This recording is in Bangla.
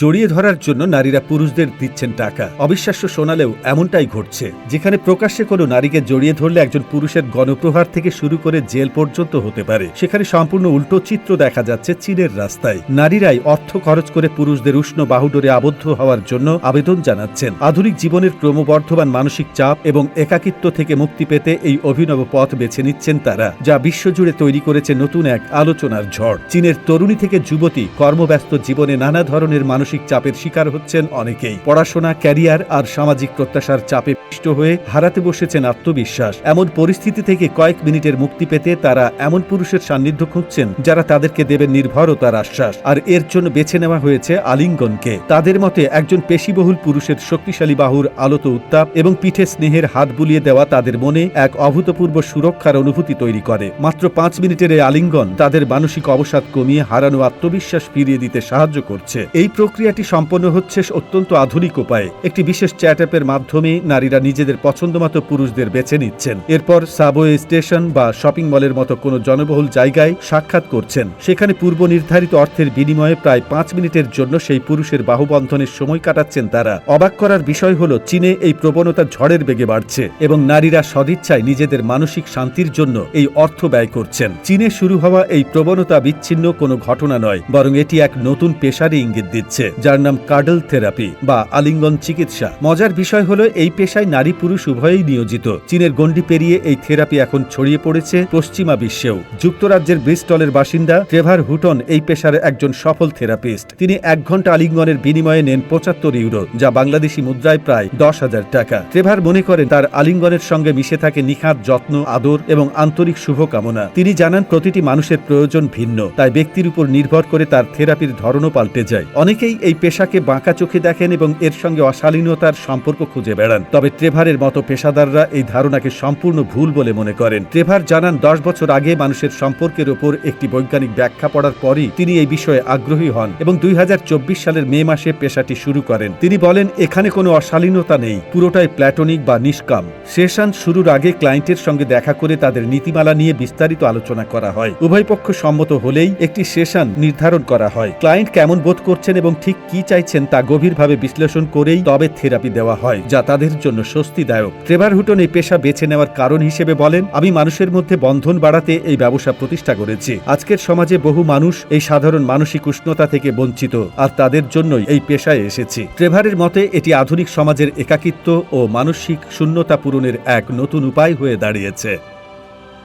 জড়িয়ে ধরার জন্য নারীরা পুরুষদের দিচ্ছেন টাকা। অবিশ্বাস্য শোনালেও এমনটাই ঘটছে, যেখানে প্রকাশ্যে কোনো নারীকে জড়িয়ে ধরলে একজন পুরুষের গণপ্রহার থেকে শুরু করে জেল পর্যন্ত হতে পারে। সেখানে সম্পূর্ণ উল্টো চিত্র দেখা যাচ্ছে চীনের রাস্তায়। নারীরাই অর্থ খরচ করে পুরুষদের উষ্ণ বাহুডোরে আবদ্ধ হওয়ার জন্য আবেদন জানাচ্ছেন। আধুনিক জীবনের ক্রমবর্ধমান মানসিক চাপ এবং একাকিত্ব থেকে মুক্তি পেতে এই অভিনব পথ বেছে নিচ্ছেন তারা, যা বিশ্বজুড়ে তৈরি করেছে নতুন এক আলোচনার ঝড়। চীনের তরুণী থেকে যুবতী কর্মব্যস্ত জীবনে নানা ধরনের মানসিক চাপের শিকার হচ্ছেন অনেকেই। পড়াশোনা, ক্যারিয়ার আর সামাজিক প্রত্যাশার চাপে পিষ্ট হয়ে হারাতে বসেছেন আত্মবিশ্বাস। এমন পরিস্থিতি থেকে কয়েক মিনিটের মুক্তি পেতে তারা এমন পুরুষের সান্নিধ্য খুঁজছেন যারা তাদেরকে দেবেন নির্ভরতার আশ্বাস। আর এর জন্য বেছে নেওয়া হয়েছে আলিঙ্গনকে। তাদের মতে একজন পেশিবহুল পুরুষের শক্তিশালী বাহুর আলোত উত্তাপ এবং পিঠে স্নেহের হাত বুলিয়ে দেওয়া তাদের মনে এক অভূতপূর্ব সুরক্ষার অনুভূতি তৈরি করে। মাত্র পাঁচ মিনিটের এই আলিঙ্গন তাদের মানসিক অবসাদ কমিয়ে হারানো আত্মবিশ্বাস ফিরিয়ে দিতে সাহায্য করছে। এই প্রক্রিয়াটি সম্পন্ন হচ্ছে অত্যন্ত আধুনিক উপায়ে। একটি বিশেষ চ্যাট অ্যাপের মাধ্যমে নারীরা নিজেদের পছন্দমতো পুরুষদের বেছে নিচ্ছেন। এরপর সাবওয়ে স্টেশন বা শপিং মলের মতো কোনো জনবহুল জায়গায় সাক্ষাৎ করছেন। সেখানে পূর্ব নির্ধারিত অর্থের বিনিময়ে প্রায় পাঁচ মিনিটের জন্য সেই পুরুষের বাহুবন্ধনের সময় কাটাচ্ছেন তারা। অবাক করার বিষয় হল, চীনে এই প্রবণতা ঝড়ের বেগে বাড়ছে এবং নারীরা সদিচ্ছায় নিজেদের মানসিক শান্তির জন্য এই অর্থ ব্যয় করছেন। চীনে শুরু হওয়া এই প্রবণতা বিচ্ছিন্ন কোনো ঘটনা নয়, বরং এটি এক নতুন পেশারই ইঙ্গিত দিচ্ছে। যার নাম কার্ডল থেরাপি বা আলিঙ্গন চিকিৎসা। মজার বিষয় হলো, এই পেশায় নারী পুরুষ উভয়েই নিয়োজিত। চীনের গণ্ডি পেরিয়ে এই থেরাপি এখন ছড়িয়ে পড়েছে পশ্চিমা বিশ্বেও। যুক্তরাজ্যের ব্রিস্টলের বাসিন্দা ট্রেভার হুটন এই পেশার একজন সফল থেরাপিস্ট। তিনি এক ঘণ্টা আলিঙ্গনের বিনিময়ে নেন পঁচাত্তর ইউরো, যা বাংলাদেশি মুদ্রায় প্রায় দশ হাজার টাকা। ট্রেভার মনে করেন, তার আলিঙ্গনের সঙ্গে মিশে থাকে নিখাত যত্ন, আদর এবং আন্তরিক শুভকামনা। তিনি জানান, প্রতিটি মানুষের প্রয়োজন ভিন্ন, তাই ব্যক্তির উপর নির্ভর করে তার থেরাপির ধরনও পাল্টে যায়। অনেকেই এই পেশাকে বাঁকা চোখে দেখেন এবং এর সঙ্গে অশালীনতার সম্পর্ক খুঁজে বেড়ান। তবে ট্রেভারের মতো পেশাদাররা এই ধারণাকে সম্পূর্ণ ভুল বলে মনে করেন। ট্রেভার জানান, দশ বছর আগে মানুষের সম্পর্কের ওপর একটি বৈজ্ঞানিক ব্যাখ্যা পড়ার পরই তিনি এই বিষয়ে আগ্রহী হন এবং দুই হাজার চব্বিশ সালের মে মাসে পেশাটি শুরু করেন। তিনি বলেন, এখানে কোনো অশালীনতা নেই, পুরোটাই প্ল্যাটনিক বা নিষ্কাম। সেশন শুরুর আগে ক্লায়েন্টের সঙ্গে দেখা করে তাদের নীতিমালা নিয়ে বিস্তারিত আলোচনা করা হয়। উভয় পক্ষ সম্মত হলেই একটি সেশন নির্ধারণ করা হয়। ক্লায়েন্ট কেমন বোধ করছেন এবং ঠিক কি চাইছেন তা গভীরভাবে বিশ্লেষণ করেই তবে থেরাপি দেওয়া হয়, যা তাদের জন্য স্বস্তিদায়ক। ট্রেভার হুটন এই পেশা বেছে নেওয়ার কারণ হিসেবে বলেন, আমি মানুষের মধ্যে বন্ধন বাড়াতে এই ব্যবসা প্রতিষ্ঠা করেছি। আজকের সমাজে বহু মানুষ এই সাধারণ মানসিক উষ্ণতা থেকে বঞ্চিত, আর তাদের জন্যই এই পেশায় এসেছি। ট্রেভারের মতে, এটি আধুনিক সমাজের একাকিত্ব ও মানসিক শূন্যতা পূরণের এক নতুন উপায় হয়ে দাঁড়িয়েছে।